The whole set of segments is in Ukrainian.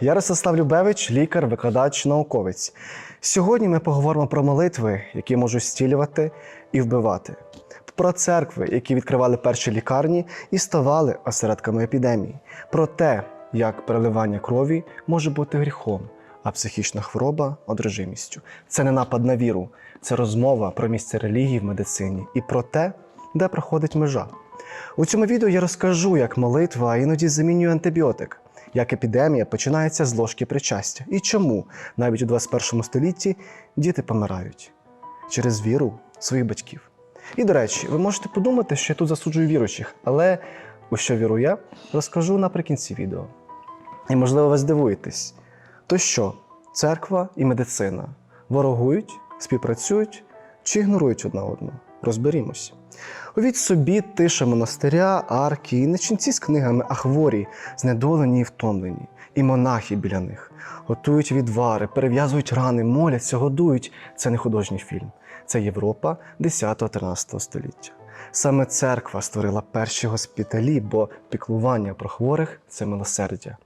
Я Ростислав Любевич, лікар, викладач, науковець. Сьогодні ми поговоримо про молитви, які можуть зцілювати і вбивати, про церкви, які відкривали перші лікарні і ставали осередками епідемії, про те, як переливання крові може бути гріхом, а психічна хвороба одружимістю. Це не напад на віру, це розмова про місце релігії в медицині і про те, де проходить межа. У цьому відео я розкажу, як молитва іноді замінює антибіотик, як епідемія починається з ложки причастя і чому навіть у 21 столітті діти помирають через віру своїх батьків. І до речі, ви можете подумати, що я тут засуджую віруючих, але у що віру я, розкажу наприкінці відео. І можливо ви здивуєтесь, то що церква і медицина ворогують, співпрацюють чи ігнорують одна одну? Розберімось. Увіть собі тиша монастиря, арки, і не ченці з книгами, а хворі, знедолені і втомлені, і монахи біля них. Готують відвари, перев'язують рани, моляться, годують. Це не художній фільм, це Європа 10-13 століття. Саме церква створила перші госпіталі, бо піклування про хворих це милосердя.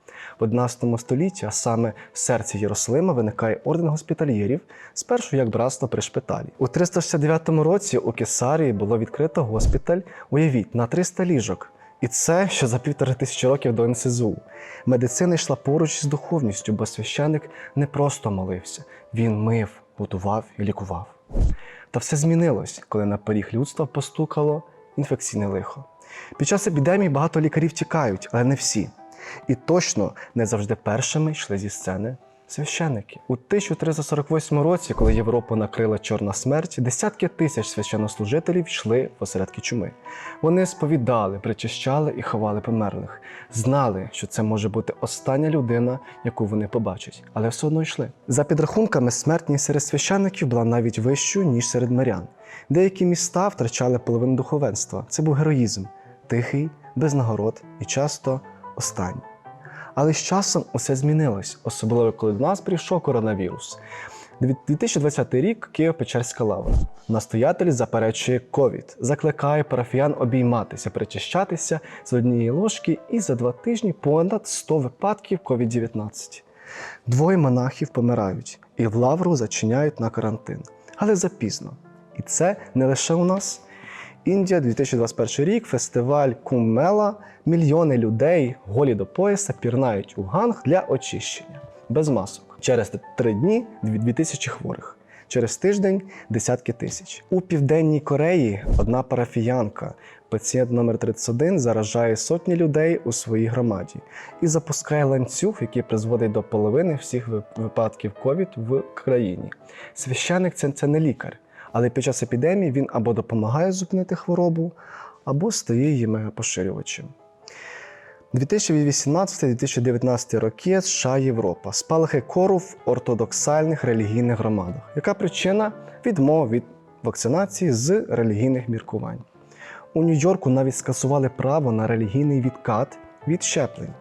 В 11 столітті, а саме в серці Єрусалима, виникає орден госпітальєрів, спершу як братство при шпиталі. У 369 році у Кесарії було відкрито госпіталь, уявіть, на 300 ліжок. І це ще за півтори тисячі років до НСЗУ. Медицина йшла поруч з духовністю, бо священик не просто молився, він мив, готував і лікував. Та все змінилось, коли на поріг людства постукало інфекційне лихо. Під час епідемії багато лікарів тікають, але не всі. І точно не завжди першими йшли зі сцени священники. У 1348 році, коли Європу накрила чорна смерть, десятки тисяч священнослужителів йшли в осередки чуми. Вони сповідали, причащали і ховали померлих, знали, що це може бути остання людина, яку вони побачать, але все одно йшли. За підрахунками, смертність серед священників була навіть вищою, ніж серед мирян. Деякі міста втрачали половину духовенства. Це був героїзм, тихий, без нагород і часто останній. Але з часом усе змінилось, особливо коли до нас прийшов коронавірус. 2020 рік Києво-Печерська лавра. Настоятель заперечує ковід, закликає парафіян обійматися, причащатися з однієї ложки, і за два тижні понад 100 випадків COVID-19. Двоє монахів помирають, і в лавру зачиняють на карантин. Але запізно. І це не лише у нас. Індія, 2021 рік, фестиваль Куммела. Мільйони людей голі до пояса пірнають у ганг для очищення без масок. Через три дні 2000 хворих. Через тиждень десятки тисяч. У південній Кореї одна парафіянка, пацієнт номер 31 заражає сотні людей у своїй громаді і запускає ланцюг, який призводить до половини всіх випадків ковід в країні. Священник це, це не лікар, але під час епідемії він або допомагає зупинити хворобу, або стає її мегапоширювачем. 2018-2019 роки США Європа. Спалахи кору в ортодоксальних релігійних громадах. Яка причина відмови від вакцинації з релігійних міркувань? У Нью-Йорку навіть скасували право на релігійний відкат від щеплень.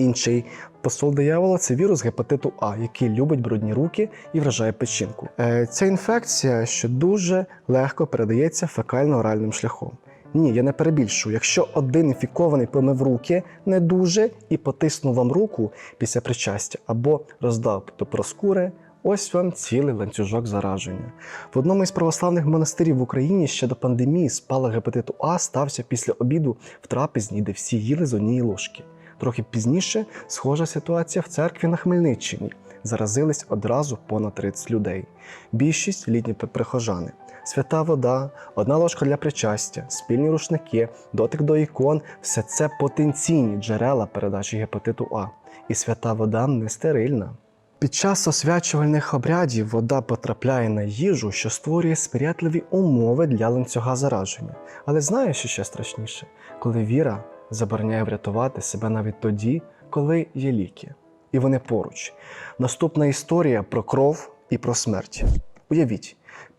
Інший посол диявола це вірус гепатиту А, який любить брудні руки і вражає печінку. Е, Ця інфекція, що дуже легко передається фекально-оральним шляхом. Ні, я не перебільшую. Якщо один інфікований помив руки не дуже і потиснув вам руку після причастя або роздав до проскури, ось вам цілий ланцюжок зараження. В одному із православних монастирів в Україні ще до пандемії спалах гепатиту А стався після обіду в трапезні, де всі їли з однієї ложки. Трохи пізніше схожа ситуація в церкві на Хмельниччині. Заразились одразу понад 30 людей. Більшість літні прихожани. Свята вода, одна ложка для причастя, спільні рушники, дотик до ікон все це потенційні джерела передачі гепатиту А. І свята вода не стерильна. Під час освячувальних обрядів вода потрапляє на їжу, що створює сприятливі умови для ланцюга зараження. Але знаєш, що ще страшніше, коли віра забороняє врятувати себе навіть тоді, коли є ліки. І вони поруч. Наступна історія про кров і про смерть. Уявіть,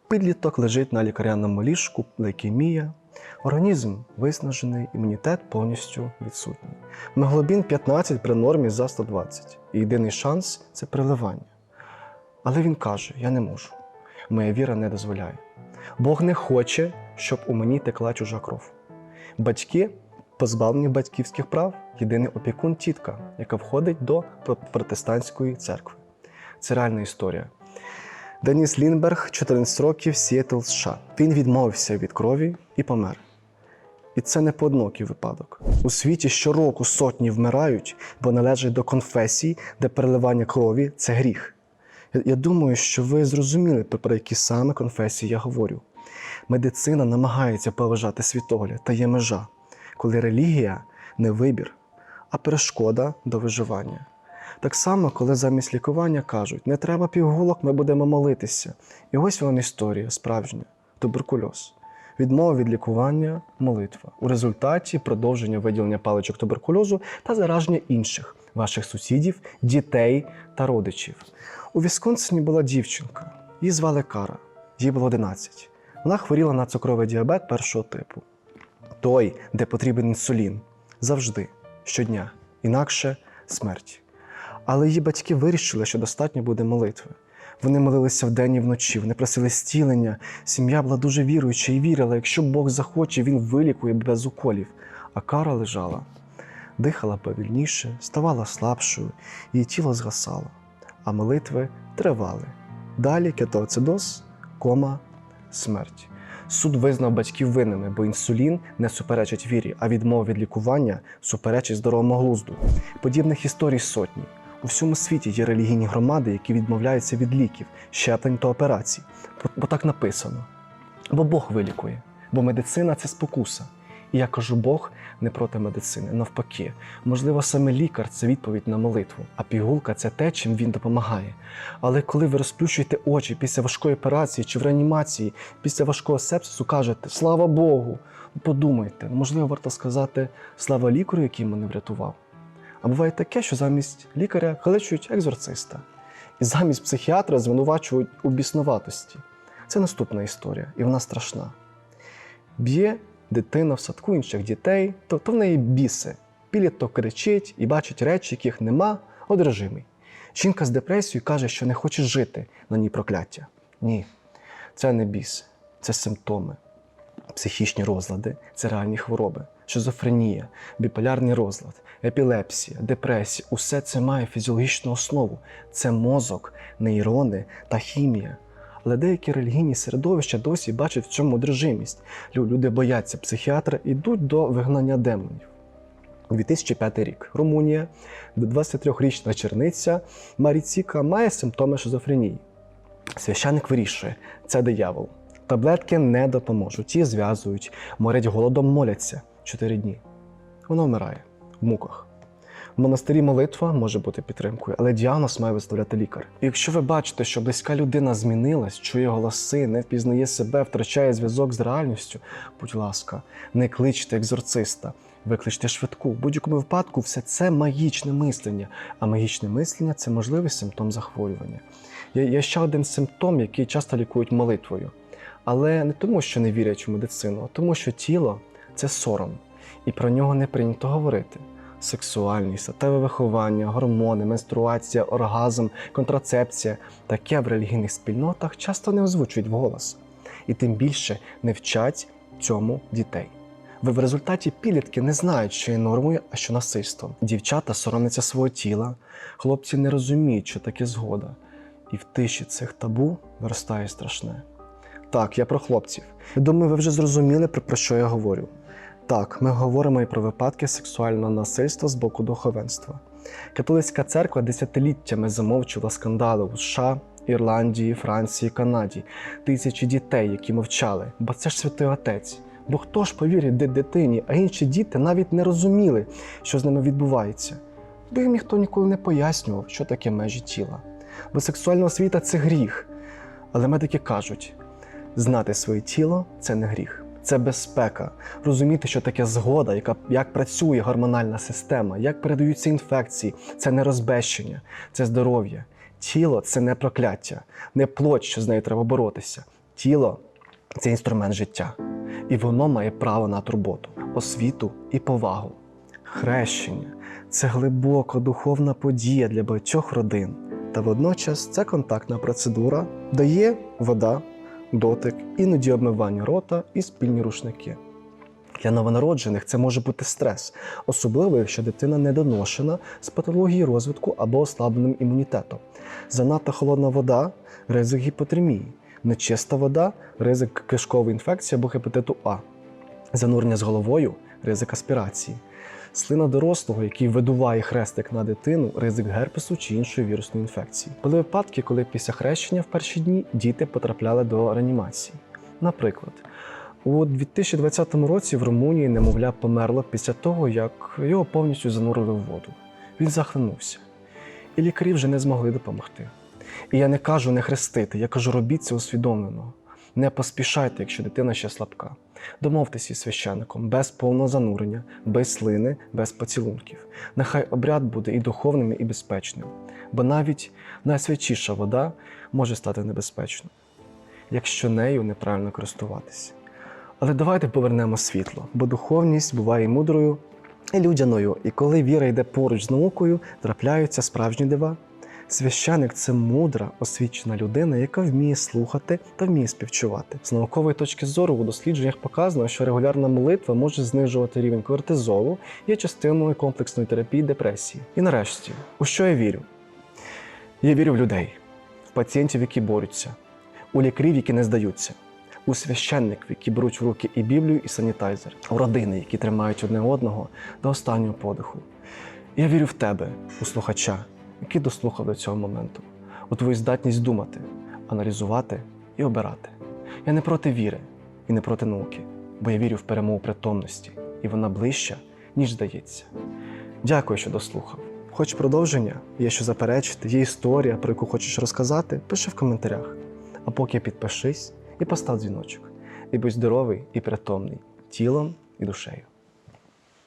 підліток лежить на лікаряному ліжку, лейкемія, організм виснажений, імунітет повністю відсутній. Меглобін 15 при нормі за 120. І єдиний шанс це переливання. Але він каже: Я не можу. Моя віра не дозволяє. Бог не хоче, щоб у мені текла чужа кров. Батьки позбавлені батьківських прав, єдиний опікун тітка, яка входить до протестантської церкви. Це реальна історія. Деніс Лінберг, 14 років, Сіетл, США. Він відмовився від крові і помер. І це не поодинокий випадок. У світі щороку сотні вмирають, бо належать до конфесій, де переливання крові це гріх. Я- думаю, що ви зрозуміли, про які саме конфесії я говорю. Медицина намагається поважати світогляд, та є межа, коли релігія не вибір, а перешкода до виживання. Так само, коли замість лікування кажуть, не треба пігулок, ми будемо молитися. І ось вам історія справжня туберкульоз. Відмова від лікування молитва. У результаті продовження виділення паличок туберкульозу та зараження інших ваших сусідів, дітей та родичів. У Вісконсині була дівчинка, її звали Кара, їй було 11. Вона хворіла на цукровий діабет першого типу. Той, де потрібен інсулін, завжди, щодня, інакше смерть. Але її батьки вирішили, що достатньо буде молитви. Вони молилися вдень і вночі, вони просили зцілення. Сім'я була дуже віруюча і вірила, якщо Бог захоче, він вилікує без уколів. А кара лежала, дихала повільніше, ставала слабшою, її тіло згасало, а молитви тривали. Далі кетоацидоз, кома, смерть. Суд визнав батьків винними, бо інсулін не суперечить вірі, а відмова від лікування суперечить здоровому глузду. Подібних історій сотні. У всьому світі є релігійні громади, які відмовляються від ліків, щеплень та операцій, бо, так написано. Бо Бог вилікує, бо медицина це спокуса. І я кажу, Бог не проти медицини, навпаки. Можливо, саме лікар це відповідь на молитву, а пігулка це те, чим він допомагає. Але коли ви розплющуєте очі після важкої операції чи в реанімації, після важкого сепсису кажете Слава Богу! Подумайте, можливо, варто сказати слава лікарю, який мене врятував. А буває таке, що замість лікаря кличуть екзорциста, і замість психіатра звинувачують у біснуватості. Це наступна історія, і вона страшна. Б'є дитина в садку інших дітей, то, то в неї біси. Підліток кричить і бачить речі, яких нема, одержимий. Жінка з депресією каже, що не хоче жити на ній прокляття. Ні, це не біси, це симптоми. Психічні розлади це реальні хвороби, шизофренія, біполярний розлад, епілепсія, депресія усе це має фізіологічну основу. Це мозок, нейрони та хімія. Але деякі релігійні середовища досі бачать в цьому одержимість. Люди бояться психіатра йдуть до вигнання демонів. 2005 рік. Румунія, 23-річна черниця Маріціка має симптоми шизофренії. Священник вирішує, це диявол. Таблетки не допоможуть, її зв'язують, морять голодом, моляться 4 дні. Вона вмирає в муках. Монастирі молитва може бути підтримкою, але діагноз має виставляти лікар. Якщо ви бачите, що близька людина змінилась, чує голоси, не впізнає себе, втрачає зв'язок з реальністю, будь ласка, не кличте екзорциста, викличте швидку. В будь-якому випадку все це магічне мислення, а магічне мислення це можливий симптом захворювання. Є, є ще один симптом, який часто лікують молитвою. Але не тому, що не вірять в медицину, а тому, що тіло це сором, і про нього не прийнято говорити. Сексуальність, статеве виховання, гормони, менструація, оргазм, контрацепція таке в релігійних спільнотах часто не озвучують вголос. І тим більше не вчать цьому дітей. В в результаті підлітки не знають, що є нормою, а що насильством. Дівчата соромляться свого тіла, хлопці не розуміють, що таке згода. І в тиші цих табу виростає страшне. Так, я про хлопців. Думаю, ви вже зрозуміли, про що я говорю. Так, ми говоримо і про випадки сексуального насильства з боку духовенства. Католицька церква десятиліттями замовчувала скандали у США, Ірландії, Франції, Канаді, тисячі дітей, які мовчали, бо це ж святий отець. Бо хто ж повірить де дитині, а інші діти навіть не розуміли, що з ними відбувається. Бо їм ніхто ніколи не пояснював, що таке межі тіла. Бо сексуальна освіта це гріх. Але медики кажуть, знати своє тіло це не гріх, це безпека. Розуміти, що таке згода, яка, як працює гормональна система, як передаються інфекції, це не розбещення, це здоров'я. Тіло це не прокляття, не плоть, що з нею треба боротися. Тіло це інструмент життя, і воно має право на турботу, освіту і повагу. Хрещення це глибока духовна подія для багатьох родин. Та водночас це контактна процедура, дає вода, дотик, іноді обмивання рота і спільні рушники. Для новонароджених це може бути стрес, особливо якщо дитина недоношена з патологією розвитку або ослабленим імунітетом. Занадто холодна вода ризик гіпотермії, нечиста вода ризик кишкової інфекції або гепатиту А, занурення з головою ризик аспірації. Слина дорослого, який видуває хрестик на дитину, ризик герпесу чи іншої вірусної інфекції. Були випадки, коли після хрещення в перші дні діти потрапляли до реанімації. Наприклад, у 2020 році в Румунії немовля померло після того, як його повністю занурили в воду. Він захлинувся. І лікарі вже не змогли допомогти. І я не кажу не хрестити, я кажу, робіть це усвідомлено. Не поспішайте, якщо дитина ще слабка. Домовтеся із священником без повного занурення, без слини, без поцілунків. Нехай обряд буде і духовним, і безпечним, бо навіть найсвячіша вода може стати небезпечною, якщо нею неправильно користуватися. Але давайте повернемо світло, бо духовність буває мудрою, і людяною, і коли віра йде поруч з наукою, трапляються справжні дива. Священик це мудра, освічена людина, яка вміє слухати та вміє співчувати. З наукової точки зору у дослідженнях показано, що регулярна молитва може знижувати рівень кортизолу, є частиною комплексної терапії депресії. І нарешті, у що я вірю? Я вірю в людей, в пацієнтів, які борються, у лікарів, які не здаються, у священників, які беруть в руки і Біблію, і санітайзер, у родини, які тримають одне одного до останнього подиху. Я вірю в тебе, у слухача, який дослухав до цього моменту, у твою здатність думати, аналізувати і обирати. Я не проти віри і не проти науки, бо я вірю в перемогу притомності, і вона ближча, ніж здається. Дякую, що дослухав. Хоч продовження, є що заперечити, є історія, про яку хочеш розказати, пиши в коментарях. А поки підпишись і постав дзвіночок. І будь здоровий і притомний тілом і душею.